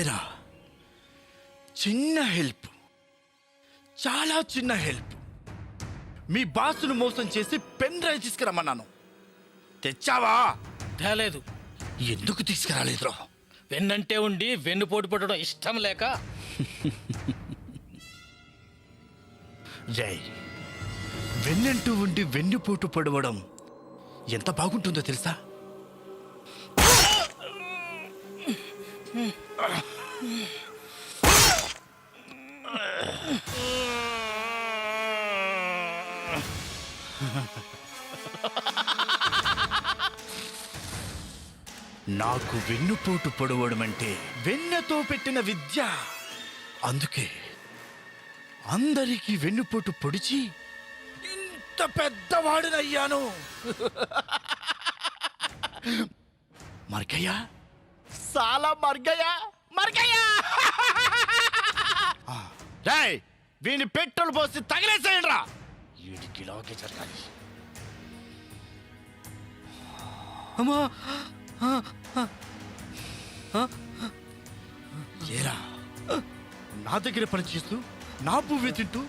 ఏరా చిన్న హెల్ప్. చాలా చిన్న హెల్ప్. మీ బాసును మోసం చేసి పెన్ డ్రైవ్ తీసుకురమ్మన్నాను. తెచ్చావా? తేలేదు. ఎందుకు తీసుకురాలేదురా? వెన్నంటే ఉండి వెన్నుపోటు పడడం ఇష్టం లేక. జై. వెన్నెంటూ ఉండి వెన్నుపోటు పడవడం ఎంత బాగుంటుందో తెలుసా? నాకు వెన్నుపోటు పొడవడం అంటే వెన్నెతో పెట్టిన విద్య. అందుకే అందరికీ వెన్నుపోటు పొడిచి ఇంత పెద్దవాడినయ్యాను. మర్గయ్యా? చాలా మర్గయ్యా? మర్గయ్యా ఆ, రేయ్ వీని పెట్రోల్ పోసి తగిలేసేయండి రా వీడికి ఇలాగే జరగాలి అమ్మా. ఏరా? నా దగ్గర పనిచేస్తూ నా పువ్వే తింటూ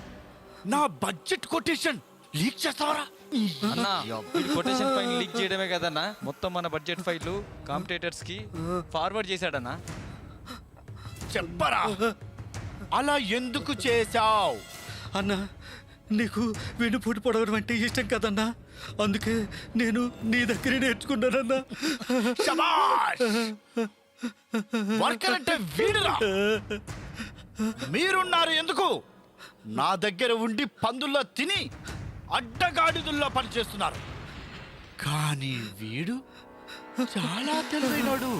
నా బడ్జెట్ కొటేషన్ లీక్ చేస్తావరా? అన్నా కొటేషన్ ఫైల్ లీక్ చేయడమే కదన్నా. మొత్తం మన బడ్జెట్ ఫైల్ కాంపిటేటర్స్కి ఫార్వర్డ్ చేశాడన్నా. చెప్పరా? అలా ఎందుకు చేశావు? అన్నా నీకు వెన్నుపోటు పొడవడం అంటే ఇష్టం కదన్నా. అందుకే నేను నీ దగ్గరే నేర్చుకున్నానన్నా. వర్కర్ అంటే వీడురా. మీరున్నారు ఎందుకు? నా దగ్గర ఉండి పందుల్లో తిని అడ్డగాడిదుల్లో పనిచేస్తున్నారు. కానీ వీడు చాలా తెలివైనడు.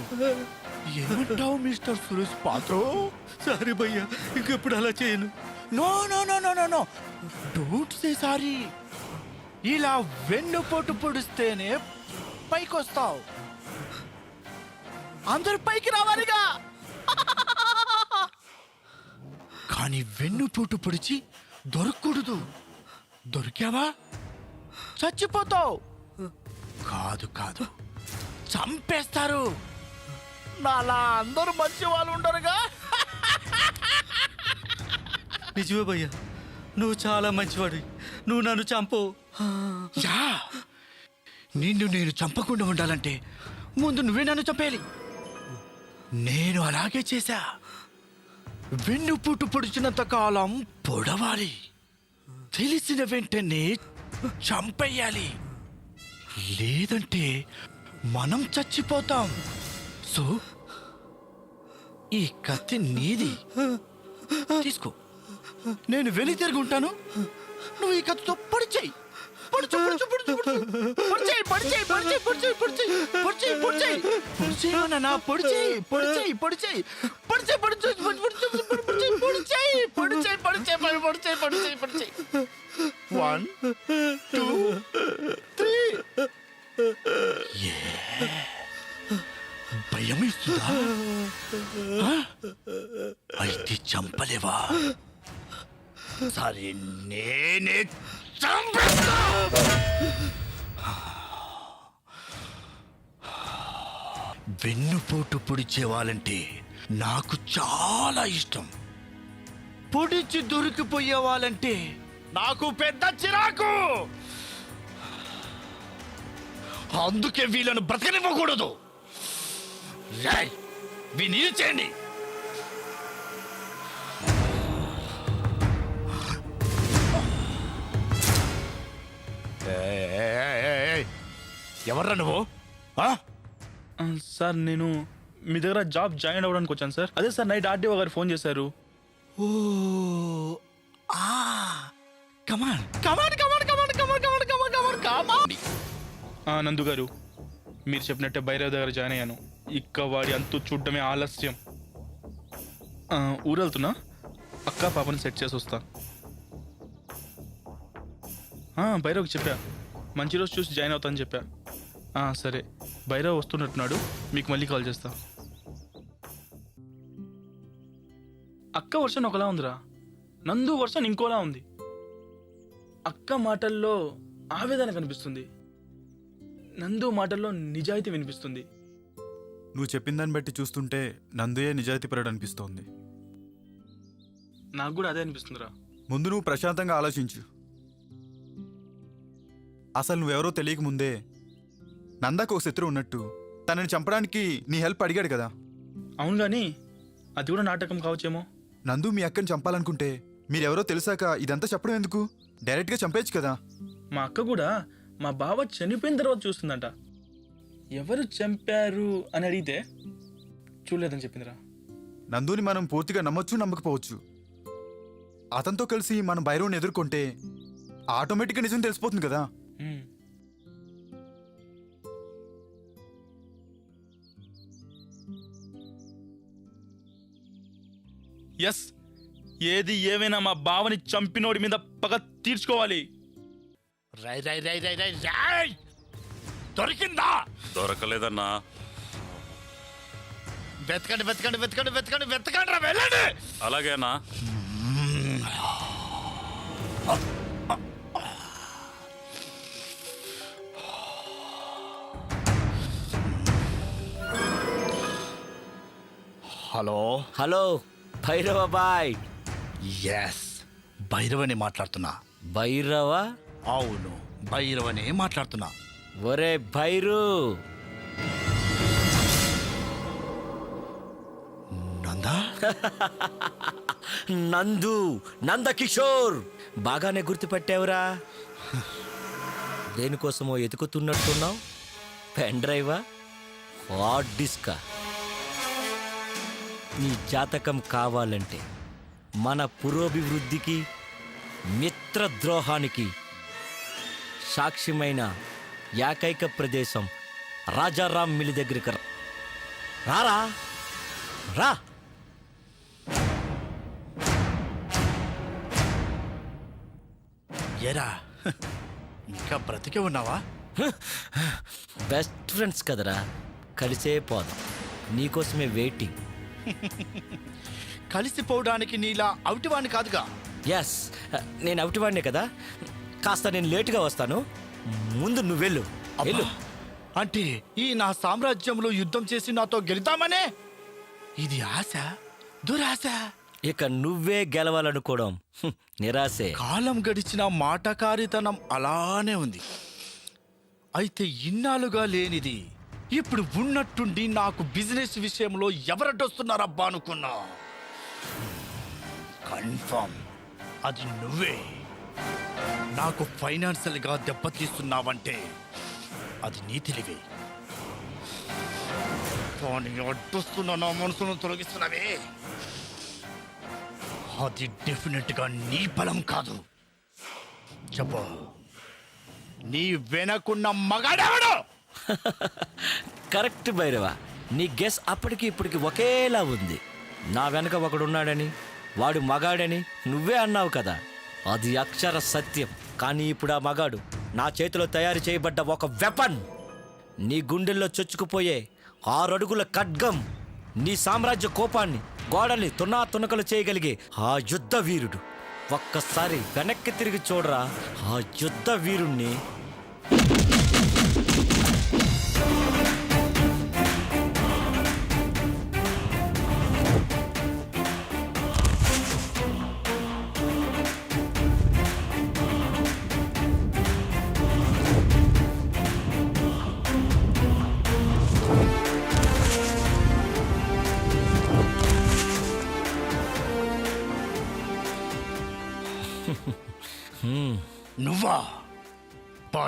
ఏమంటావు మిస్టర్ సురేష్ పాత్ర? సారీ భయ్యా ఇంకెప్పుడు అలా చేయను. No no no no no no. Don't say sorry. ఇలా వెన్నుపోటు పొడిస్తేనే పైకొస్తావు. అందరు పైకి రావాలిగా. కానీ వెన్నుపోటు పొడిచి దొరకకూడదు. దొరికావా? చచ్చిపోతావు. కాదు కాదు. చంపేస్తారు. నాలా అందరూ మంచి వాళ్ళు ఉండరుగా? నిజమే భయ్యా. నువ్వు చాలా మంచివాడు నువ్వు నన్ను చంపు. యా. నిన్ను నేను చంపకుండా ఉండాలంటే ముందు నువ్వే నన్ను చంపేయాలి. నేను అలాగే చేశా. వెన్ను పుట్టు పొడిచినంత కాలం పొడవాలి. తెలిసిన వెంటనే చంపేయాలి. లేదంటే మనం చచ్చిపోతాం. సో ఈ కత్తి నీది తీసుకో నేను వెలి తిరిగి ఉంటాను నువ్వు ఈ కత్తితో పడిచేయి పొడిచు పొడిచు పొడిచు అయితే చంపలేవా? సరే నేనే చంపేస్తా! వెన్నుపోటు పొడిచే వాళ్ళంటే నాకు చాలా ఇష్టం. పొడిచి దొరికిపోయే వాళ్ళంటే నాకు పెద్ద చిరాకు! అందుకే వీళ్ళను బ్రతకనివ్వకూడదు! రాయ్ వీని చేయండి. ఎవర్రా నువ్వు? ఆ? ఆ, సార్ నేను మీ దగ్గర జాబ్ జాయిన్ అవ్వడానికి వచ్చాను సార్. అదే సార్ నైట్ ఆర్డీఓ గారు ఫోన్ చేశారు. ఓ ఆ come on come on come on come on come on come on come on come on come on ఆ, నందు గారు మీరు చెప్పినట్టే భైరవ్ దగ్గర జాయిన్ అయ్యాను. ఇక్క వాడి అంతు చూడడమే ఆలస్యం. ఊరెళ్తున్నా? అక్క పాపని సెట్ చేసి వస్తా. భైరవ్కి చెప్పా. మంచి రోజు చూసి జాయిన్ అవుతానని చెప్పా. సరే. భైరవ్ వస్తున్నట్టున్నాడు. మీకు మళ్ళీ కాల్ చేస్తా. అక్క వర్షన్ ఒకలా ఉందిరా. నందు వర్షన్ ఇంకోలా ఉంది. అక్క మాటల్లో ఆవేదన కనిపిస్తుంది. నందు మాటల్లో నిజాయితీ వినిపిస్తుంది. నువ్వు చెప్పిన దాన్ని బట్టి చూస్తుంటే నందుయే నిజాయితీపరుడు అనిపిస్తోంది నాకు కూడా అదే అనిపిస్తుందిరా. ముందు నువ్వు ప్రశాంతంగా ఆలోచించు. అసలు నువ్వెవరో తెలియక ముందే నందాకు ఒక శత్రువు ఉన్నట్టు తనని చంపడానికి నీ హెల్ప్ అడిగాడు కదా. అవును కానీ అది కూడా నాటకం కావచ్చేమో. నందు మీ అక్కని చంపాలనుకుంటే మీరెవరో తెలిసాక ఇదంతా చెప్పడం ఎందుకు? డైరెక్ట్గా చంపేయచ్చు కదా. మా అక్క కూడా మా బావ చనిపోయిన తర్వాత చూస్తుందంట. ఎవరు చంపారు అని అడిగితే చూడలేదని చెప్పిందిరా. నందుని మనం పూర్తిగా నమ్మొచ్చు నమ్మకపోవచ్చు. అతనితో కలిసి మనం భైరవుని ఎదుర్కొంటే ఆటోమేటిక్గా నిజం తెలిసిపోతుంది కదా. ఉమ్. ఎస్ ఏది ఏమైనా మా బావని చంపినోడి మీద పగ తీర్చుకోవాలి. రై రై రై రై రై రై దొరికిందా? దొరకలేదన్నా. వెతకండి వెతకండి వెతకండి వెతకండి వెతకండి రా వెళ్ళండి! అలాగేనా hello? Hello Bhairava boy. Yes Bhairavani మాట్లాడుతున్నా. భైరవ? అవును భైరవని మాట్లాడుతున్నా. ఒరే భైరు. నందా? నందు నందకిషోర్. బాగానే గుర్తుపెట్టావురా. దేనికోసమో ఎతుకుతున్నట్టున్నావు? పెన్ డ్రైవా? హార్డ్ డిస్కా? నీ జాతకం కావాలంటే మన పురోభివృద్ధికి మిత్రద్రోహానికి సాక్ష్యమైన ఏకైక ప్రదేశం రాజారాం మిల్లి దగ్గరికి రా. రారా? రా. ఎరా ఇంకా బ్రతికే ఉన్నావా? బెస్ట్ ఫ్రెండ్స్ కదరా. కలిసే పోదాం. నీకోసమే వెయిటింగ్. కలిసిపోవడానికి నీలా అవుటివాణ్ణి కాదుగా? ఎస్ నేను అవుటివాడినే కదా. కాస్త నేను లేటుగా వస్తాను. ముందు నువ్వు వెళ్ళు. అంటే ఈ నా సామ్రాజ్యంలో యుద్ధం చేసి నాతో గెలుతామనే? ఇది ఆశ? దురాశ? ఇక నువ్వే గెలవాలనుకోవడం. హ్మ్, నిరాశే. కాలం గడిచిన మాటకారితనం అలానే ఉంది. అయితే ఇన్నాళ్ళుగా లేనిది ఇప్పుడు ఉన్నట్టుండి నాకు బిజినెస్ విషయంలో ఎవరడ్డొస్తున్నారబ్బా అనుకున్నా. కన్ఫర్మ్ అది నువ్వే. నాకు ఫైనాన్షియల్గా దెబ్బతీస్తున్నావంటే అది నీ తెలివే. కానీ అడ్డొస్తున్న నా మనసును తొలగిస్తున్నావే. అది డెఫినెట్గా నీ బలం కాదు. చెప్పు. నీ వెనకున్న మగాడెవడు? కరెక్ట్ భైరవ నీ గెస్ అప్పటికి ఇప్పటికి ఒకేలా ఉంది. నా వెనక ఒకడున్నాడని వాడు మగాడని నువ్వే అన్నావు కదా. అది అక్షర సత్యం. కానీ ఇప్పుడు ఆ మగాడు నా చేతిలో తయారు చేయబడ్డ ఒక వెపన్. నీ గుండెల్లో చొచ్చుకుపోయే ఆరడుగుల ఖడ్గం నీ సామ్రాజ్య కోపాన్ని గోడల్ని తున్నా తునకలు చేయగలిగే ఆ యుద్ధ వీరుడు. ఒక్కసారి వెనక్కి తిరిగి చూడరా ఆ యుద్ధ వీరుణ్ణి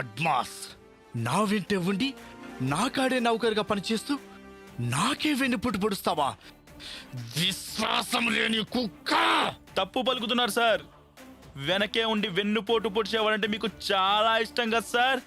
పద్మాస్ నా వెంటే ఉండి నా కాడే నౌకరుగా పనిచేస్తూ నాకే వెన్నుపుట్టు పొడుస్తావా? విశ్వాసం లేని కుక్క! తప్పు పలుకుతున్నారు సార్. వెనకే ఉండి వెన్నుపోటు పొడిచేవాడంటే మీకు చాలా ఇష్టం కదా సార్?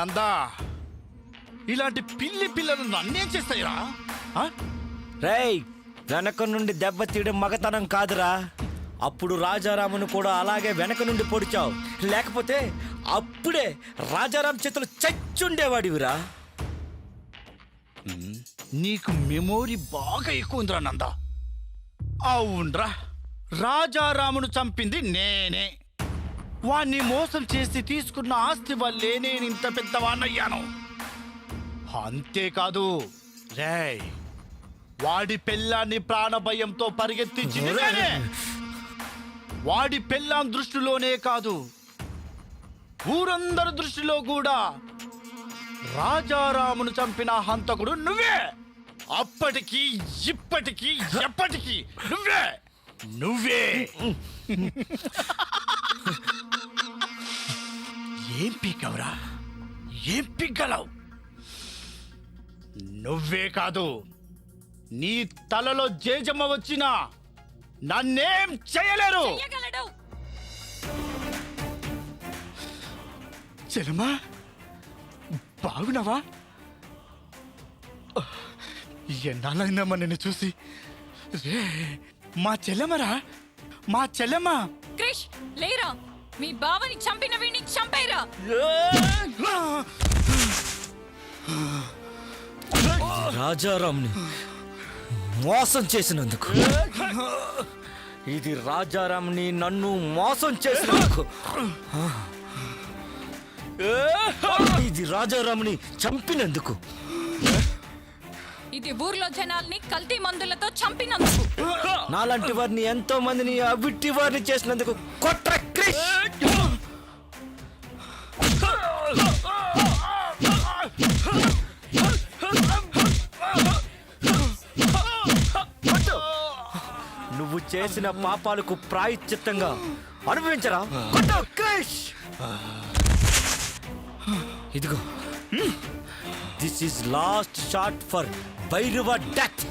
నందా ఇలాంటి పిల్లి పిల్లలు నన్నేం చేస్తాయిరా? రేయ్ వెనక నుండి దెబ్బ తీయడం మగతనం కాదురా. అప్పుడు రాజారామును కూడా అలాగే వెనక నుండి పొడిచావు. లేకపోతే అప్పుడే రాజారాం చేతులు చచ్చుండేవాడివిరా. నీకు మెమోరీ బాగా ఎక్కువ ఉందిరా నందా. అవునరా రాజారామును చంపింది నేనే. వాణ్ణి మోసం చేసి తీసుకున్న ఆస్తి వల్లే నేను ఇంత పెద్దవాణ్ణయ్యాను. అంతేకాదు రేయ్ వాడి పెళ్ళాన్ని ప్రాణభయంతో పరిగెత్తించింది నేనే. వాడి పెళ్ళాం దృష్టిలోనే కాదు ఊరందరి దృష్టిలో కూడా రాజారామును చంపిన హంతకుడు నువ్వే. అప్పటికి ఇప్పటికి ఎప్పటికి నువ్వే. నువ్వే. ఏం పీకవరా ఏం పీకలవు నువ్వే కాదు నీ తలలో జేజమ్మ వచ్చినా నన్నేం చేయలేరు చెలమా? బాగున్నావా? ఎన్నాళ్ళైందమ్మా నిన్ను చూసి? రే మా చెల్లెమరా మా చెల్లెమ్మ? క్రిష్ లేరా? మీ బావని చంపిన వీడిని చంపేరా. రాజారాంని మోసం చేసినందుకు. ఇది రాజారాంని నన్ను మోసం చేసినందుకు. ఇది రాజారాంని చంపినందుకు. ఇది ఊర్లో జనాల్ని కల్తీ మందులతో చంపినందుకు. నాలాంటి వారిని ఎంతో మందిని అవిట్టి వారిని చేసినందుకు కొట్ర క్రిష్! చేసిన పాపాలకు ప్రాయశ్చిత్తంగా అనుభవించరా? క్రిష్! ఇదిగో. This is last shot for Bhairava death